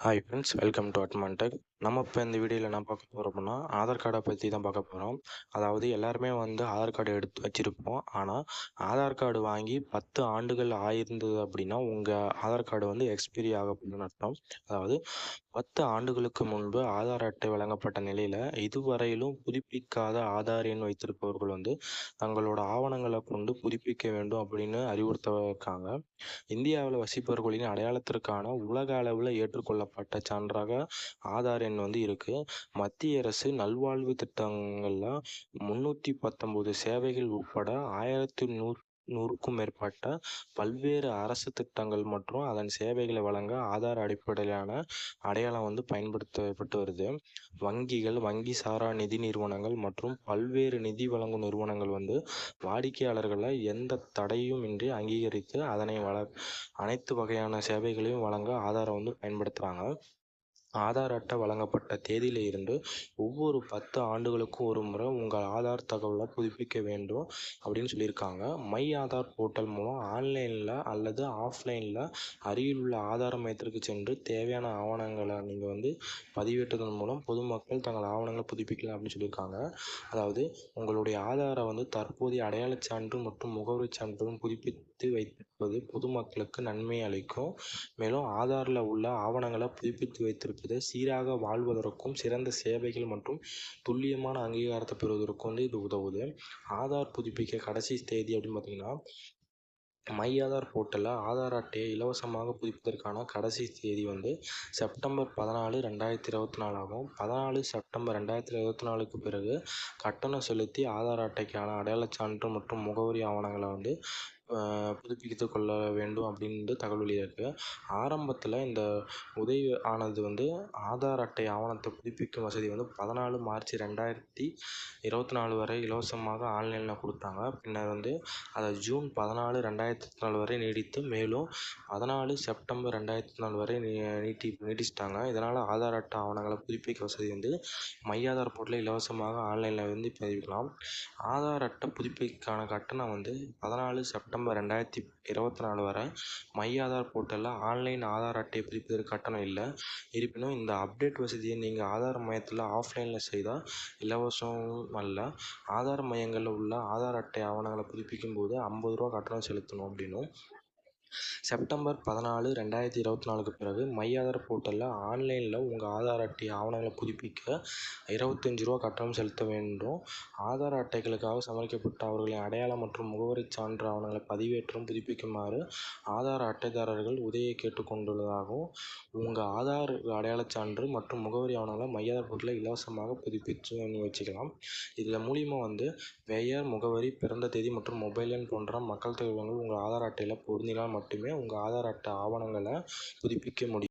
Hi friends welcome to Admantech நம்ம இப்போ இந்த வீடியோவில் என்ன பார்க்க போகிறோம்னா அப்படின்னா ஆதார் கார்டை பற்றி தான் பார்க்க போகிறோம் அதாவது எல்லாருமே வந்து ஆதார் கார்டு எடுத்து வச்சுருப்போம். ஆனால் ஆதார் கார்டு வாங்கி பத்து ஆண்டுகள் ஆயிருந்தது அப்படின்னா உங்கள் ஆதார் கார்டு வந்து எக்ஸ்பீரி ஆக அர்த்தம். அதாவது பத்து ஆண்டுகளுக்கு முன்பு ஆதார் அட்டை வழங்கப்பட்ட நிலையில் இதுவரையிலும் புதுப்பிக்காத ஆதார் எண் வைத்திருப்பவர்கள் வந்து தங்களோட ஆவணங்களை கொண்டு புதுப்பிக்க வேண்டும் அப்படின்னு அறிவுறுத்த இருக்காங்க. இந்தியாவில் வசிப்பவர்களின் அடையாளத்திற்கான உலக அளவில் பட்ட சான்றாக ஆதார் எண் வந்து இருக்குது மத்திய அரசு நல்வாழ்வு திட்டங்களில் முந்நூற்றி பத்தொம்போது சேவைகள் உட்பட ஆயிரத்தி நூ நூறுக்கும் மேற்பட்ட பல்வேறு அரசு திட்டங்கள் மற்றும் அதன் சேவைகளை வழங்க ஆதார் அடிப்படையிலான அடையாளம் வந்து பயன்படுத்தப்பட்டு வருது. வங்கிகள் வங்கி சாரா நிதி நிறுவனங்கள் மற்றும் பல்வேறு நிதி வழங்கும் நிறுவனங்கள் வந்து வாடிக்கையாளர்களை எந்த தடையும் இன்றி அங்கீகரித்து அதனை வள அனைத்து வகையான சேவைகளையும் வழங்க ஆதாரை வந்து பயன்படுத்துகிறாங்க ஆதார் அட்டை வழங்கப்பட்ட தேதியிலிருந்து ஒவ்வொரு பத்து ஆண்டுகளுக்கும் ஒரு முறை உங்கள் ஆதார் தகவலை புதுப்பிக்க வேண்டும் அப்படின்னு சொல்லியிருக்காங்க. மை ஆதார் போர்ட்டல் மூலம் ஆன்லைனில் அல்லது ஆஃப்லைனில் அருகில் உள்ள ஆதார மையத்திற்கு சென்று தேவையான ஆவணங்களை நீங்கள் வந்து பதிவேற்றதன் மூலம் பொதுமக்கள் தங்கள் ஆவணங்களை புதுப்பிக்கலாம் அப்படின்னு சொல்லியிருக்காங்க. அதாவது உங்களுடைய ஆதாரை வந்து தற்போதைய அடையாளச் சான்று மற்றும் முகவரிச் சான்றுடன் புதுப்பித்து வைத்திருப்பது பொதுமக்களுக்கு நன்மை அளிக்கும். மேலும் ஆதாரில் உள்ள ஆவணங்களை புதுப்பித்து வைத்திருப்பது சீராக வாழ்வதற்கும் சிறந்த சேவைகள் மற்றும் துல்லியமான அங்கீகாரத்தை பெறுவதற்கும் வந்து இது உதவுது. ஆதார் புதுப்பிக்க கடைசி தேதி அப்படின்னு பார்த்தீங்கன்னா மை ஆதார் போர்ட்டலில் ஆதார் அட்டையை இலவசமாக புதுப்பிப்பதற்கான கடைசி தேதி வந்து செப்டம்பர் பதினாலு ரெண்டாயிரத்தி இருபத்தி நாலு ஆகும். பதினாலு செப்டம்பர் ரெண்டாயிரத்தி இருபத்தி நாலுக்கு பிறகு கட்டணம் செலுத்தி ஆதார் அட்டைக்கான அடையாளச் சான்று மற்றும் முகவரி ஆவணங்களை வந்து புதுப்பித்து கொள்ள வேண்டும் அப்படின்றது தகவல் வெளியாயிருக்கு ஆரம்பத்தில் இந்த உதவி ஆனது வந்து ஆதார் அட்டை ஆவணத்தை புதுப்பிக்கும் வசதி வந்து பதினாலு மார்ச் ரெண்டாயிரத்தி இருபத்தி நாலு வரை இலவசமாக ஆன்லைனில் கொடுத்தாங்க. பின்னர் வந்து அதை ஜூன் பதினாலு ரெண்டாயிரத்தி நாலு வரை நீடித்து மேலும் பதினாலு செப்டம்பர் ரெண்டாயிரத்தி நாலு வரை நீ நீட்டி நீட்டிச்சிட்டாங்க. இதனால் ஆதார் அட்டை ஆவணங்களை புதுப்பிக்க வசதி வந்து மை ஆதார் போர்ட்டலில் இலவசமாக ஆன்லைனில் வந்து பதிவிக்கலாம். ஆதார் அட்டை புதுப்பிக்கான கட்டணம் வந்து பதினாலு செப்டம்பர் ரெண்டாயிரத்தி இருபத்தி நாலு வரை மை ஆதார் போர்ட்டலில் ஆன்லைன் ஆதார் அட்டை புதுப்பிப்பதற்கு கட்டணம் இல்லை. இருப்பினும் இந்த அப்டேட் வசதியை நீங்கள் ஆதார் மையத்தில் ஆஃப்லைனில் செய்தால் இலவசம் அல்ல. ஆதார் மையங்களில் உள்ள ஆதார் அட்டை ஆவணங்களை புதுப்பிக்கும் போது ஐம்பது ரூபா கட்டணம் செலுத்தணும் அப்படின்னும் செப்டம்பர் பதினாலு ரெண்டாயிரத்தி இருபத்தி நாலுக்கு பிறகு மை ஆதார் போர்ட்டலில் ஆன்லைனில் உங்கள் ஆதார் அட்டை ஆவணங்களை புதுப்பிக்க இருபத்தஞ்சி ரூபா கட்டணம் செலுத்த வேண்டும். ஆதார் அட்டைகளுக்காக சமர்ப்பிக்கப்பட்ட அவர்களின் அடையாளம் மற்றும் முகவரிச் சான்று ஆவணங்களை பதிவேற்றம் புதுப்பிக்குமாறு ஆதார் அட்டைதாரர்கள் உதவியை கேட்டுக்கொண்டுள்ளதாகவும் உங்கள் ஆதார் அடையாளச் சான்று மற்றும் முகவரி ஆவணங்களை மை ஆதார் போர்ட்டலில் இலவசமாக புதுப்பித்து வச்சுக்கலாம். இதில் மூலியமாக வந்து பெயர் முகவரி பிறந்த தேதி மற்றும் மொபைல் எண் போன்ற மக்கள் தகவல்கள் உங்கள் ஆதார் அட்டையில் பொருந்தினால் மட்டுமே உங்கள் ஆதார் அட்டை ஆவணங்களை புதுப்பிக்க முடியும்.